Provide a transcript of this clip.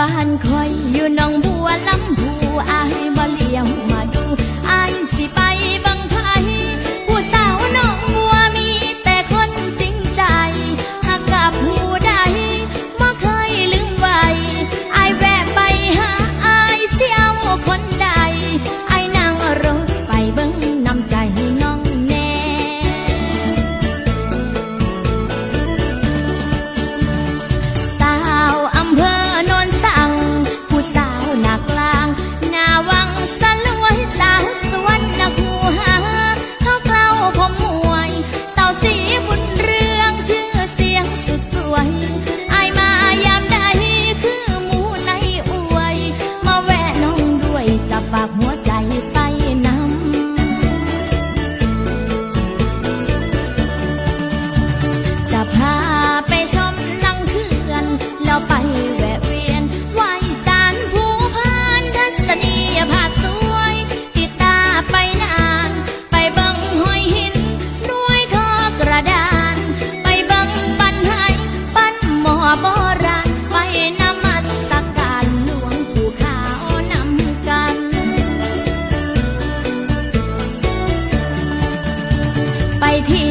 บ้านคอยอยู่หนองบัวลำพูอายากหัว 代替